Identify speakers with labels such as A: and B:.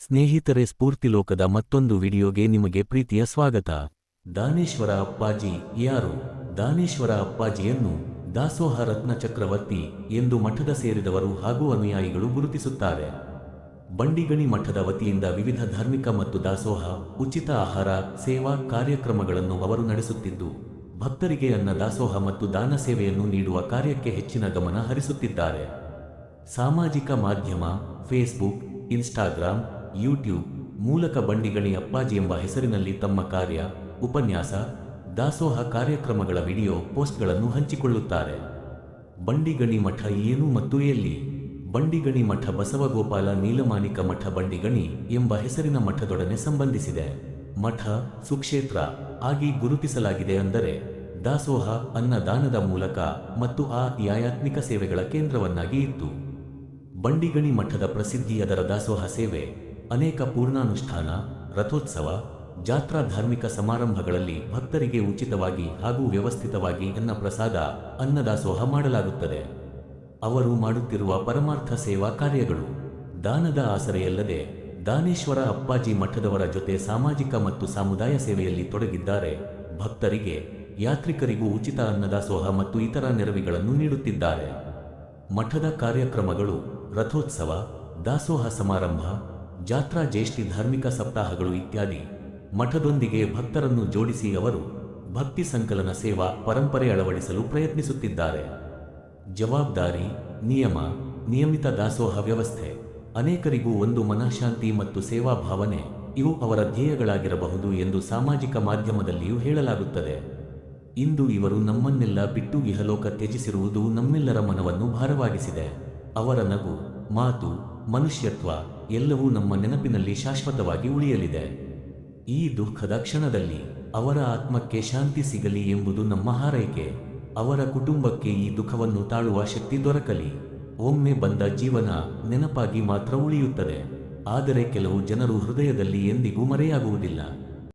A: ಸ್ನೇಹಿತರೆ ಸ್ಫೂರ್ತಿಲೋಕದ ಮತ್ತೊಂದು ವಿಡಿಯೋಗೆ ನಿಮಗೆ ಪ್ರೀತಿಯ ಸ್ವಾಗತ. ದಾನೇಶ್ವರ ಅಪ್ಪಾಜಿ ಯಾರು? ದಾನೇಶ್ವರ ಅಪ್ಪಾಜಿಯನ್ನು ದಾಸೋಹ ರತ್ನ ಚಕ್ರವರ್ತಿ ಎಂದು ಮಠದ ಸೇರಿದವರು ಹಾಗೂ ಅನುಯಾಯಿಗಳು ಗುರುತಿಸುತ್ತಾರೆ. ಬಂಡಿಗಣಿ ಮಠದ ವತಿಯಿಂದ ವಿವಿಧ ಧಾರ್ಮಿಕ ಮತ್ತು ದಾಸೋಹ, ಉಚಿತ ಆಹಾರ, ಸೇವಾ ಕಾರ್ಯಕ್ರಮಗಳನ್ನು ಅವರು ನಡೆಸುತ್ತಿದ್ದು, ಭಕ್ತರಿಗೆ ಅನ್ನ ದಾಸೋಹ ಮತ್ತು ದಾನ ಸೇವೆಯನ್ನು ನೀಡುವ ಕಾರ್ಯಕ್ಕೆ ಹೆಚ್ಚಿನ ಗಮನ ಹರಿಸುತ್ತಿದ್ದಾರೆ. ಸಾಮಾಜಿಕ ಮಾಧ್ಯಮ ಫೇಸ್ಬುಕ್ ಇನ್ಸ್ಟಾಗ್ರಾಂ ಯೂಟ್ಯೂಬ್ ಮೂಲಕ ಬಂಡಿಗಣಿ ಅಪ್ಪಾಜಿ ಎಂಬ ಹೆಸರಿನಲ್ಲಿ ತಮ್ಮ ಕಾರ್ಯ, ಉಪನ್ಯಾಸ, ದಾಸೋಹ ಕಾರ್ಯಕ್ರಮಗಳ ವಿಡಿಯೋ ಪೋಸ್ಟ್ಗಳನ್ನು ಹಂಚಿಕೊಳ್ಳುತ್ತಾರೆ. ಬಂಡಿಗಣಿ ಮಠ ಏನು ಮತ್ತು ಎಲ್ಲಿ? ಬಂಡಿಗಣಿ ಮಠ ಬಸವಗೋಪಾಲ ನೀಲಮಾನಿಕ ಮಠ ಬಂಡಿಗಣಿ ಎಂಬ ಹೆಸರಿನ ಮಠದೊಡನೆ ಸಂಬಂಧಿಸಿದೆ. ಮಠ, ಸುಕ್ಷೇತ್ರ ಆಗಿ ಗುರುತಿಸಲಾಗಿದೆ ಅಂದರೆ ದಾಸೋಹ, ಅನ್ನದಾನದ ಮೂಲಕ ಮತ್ತು ಆ ಯಾಯಾತ್ಮಿಕ ಸೇವೆಗಳ ಕೇಂದ್ರವನ್ನಾಗಿ ಇತ್ತು. ಬಂಡಿಗಣಿ ಮಠದ ಪ್ರಸಿದ್ಧಿ ಅದರ ದಾಸೋಹ ಸೇವೆ ಅನೇಕ ಪೂರ್ಣಾನುಷ್ಠಾನ, ರಥೋತ್ಸವ, ಜಾತ್ರಾ ಧಾರ್ಮಿಕ ಸಮಾರಂಭಗಳಲ್ಲಿ ಭಕ್ತರಿಗೆ ಉಚಿತವಾಗಿ ಹಾಗೂ ವ್ಯವಸ್ಥಿತವಾಗಿ ಅನ್ನ ಪ್ರಸಾದ, ಅನ್ನದಾಸೋಹ ಮಾಡಲಾಗುತ್ತದೆ. ಅವರು ಮಾಡುತ್ತಿರುವ ಪರಮಾರ್ಥ ಸೇವಾ ಕಾರ್ಯಗಳು, ದಾನದ ಆಸರೆಯಲ್ಲದೆ ದಾನೇಶ್ವರ ಅಪ್ಪಾಜಿ ಮಠದವರ ಜೊತೆ ಸಾಮಾಜಿಕ ಮತ್ತು ಸಮುದಾಯ ಸೇವೆಯಲ್ಲಿ ತೊಡಗಿದ್ದಾರೆ. ಭಕ್ತರಿಗೆ, ಯಾತ್ರಿಕರಿಗೂ ಉಚಿತ ಅನ್ನದಾಸೋಹ ಮತ್ತು ಇತರ ನೆರವಿಗಳನ್ನು ನೀಡುತ್ತಿದ್ದಾರೆ. ಮಠದ ಕಾರ್ಯಕ್ರಮಗಳು, ರಥೋತ್ಸವ, ದಾಸೋಹ ಸಮಾರಂಭ ಜಾತ್ರಾ ಜ್ಯೇಷ್ಠಿ ಧಾರ್ಮಿಕ ಸಪ್ತಾಹಗಳು ಇತ್ಯಾದಿ. ಮಠದೊಂದಿಗೆ ಭಕ್ತರನ್ನು ಜೋಡಿಸಿ ಅವರು ಭಕ್ತಿ ಸಂಕಲನ ಸೇವಾ ಪರಂಪರೆ ಅಳವಡಿಸಲು ಪ್ರಯತ್ನಿಸುತ್ತಿದ್ದಾರೆ. ಜವಾಬ್ದಾರಿ, ನಿಯಮ, ನಿಯಮಿತ ದಾಸೋಹ ವ್ಯವಸ್ಥೆ, ಅನೇಕರಿಗೂ ಒಂದು ಮನಃಶಾಂತಿ ಮತ್ತು ಸೇವಾ ಭಾವನೆ ಇವು ಅವರ ಧ್ಯೇಯಗಳಾಗಿರಬಹುದು ಎಂದು ಸಾಮಾಜಿಕ ಮಾಧ್ಯಮದಲ್ಲಿಯೂ ಹೇಳಲಾಗುತ್ತದೆ. ಇಂದು ಇವರು ನಮ್ಮನ್ನೆಲ್ಲ ಬಿಟ್ಟು ಇಹಲೋಕ ತ್ಯಜಿಸಿರುವುದು ನಮ್ಮೆಲ್ಲರ ಮನವನ್ನು ಭಾರವಾಗಿಸಿದೆ. ಅವರ ನಗು ಮಾತು, ಮನುಷ್ಯತ್ವ ಎಲ್ಲವೂ ನಮ್ಮ ನೆನಪಿನಲ್ಲಿ ಶಾಶ್ವತವಾಗಿ ಉಳಿಯಲಿದೆ. ಈ ದುಃಖದ ಕ್ಷಣದಲ್ಲಿ ಅವರ ಆತ್ಮಕ್ಕೆ ಶಾಂತಿ ಸಿಗಲಿ ಎಂಬುದು ನಮ್ಮ ಹಾರೈಕೆ. ಅವರ ಕುಟುಂಬಕ್ಕೆ ಈ ದುಃಖವನ್ನು ತಾಳುವ ಶಕ್ತಿ ದೊರಕಲಿ. ಒಮ್ಮೆ ಬಂದ ಜೀವನ ನೆನಪಾಗಿ ಮಾತ್ರ ಉಳಿಯುತ್ತದೆ. ಆದರೆ ಕೆಲವು ಜನರು ಹೃದಯದಲ್ಲಿ ಎಂದಿಗೂ ಮರೆಯಾಗುವುದಿಲ್ಲ.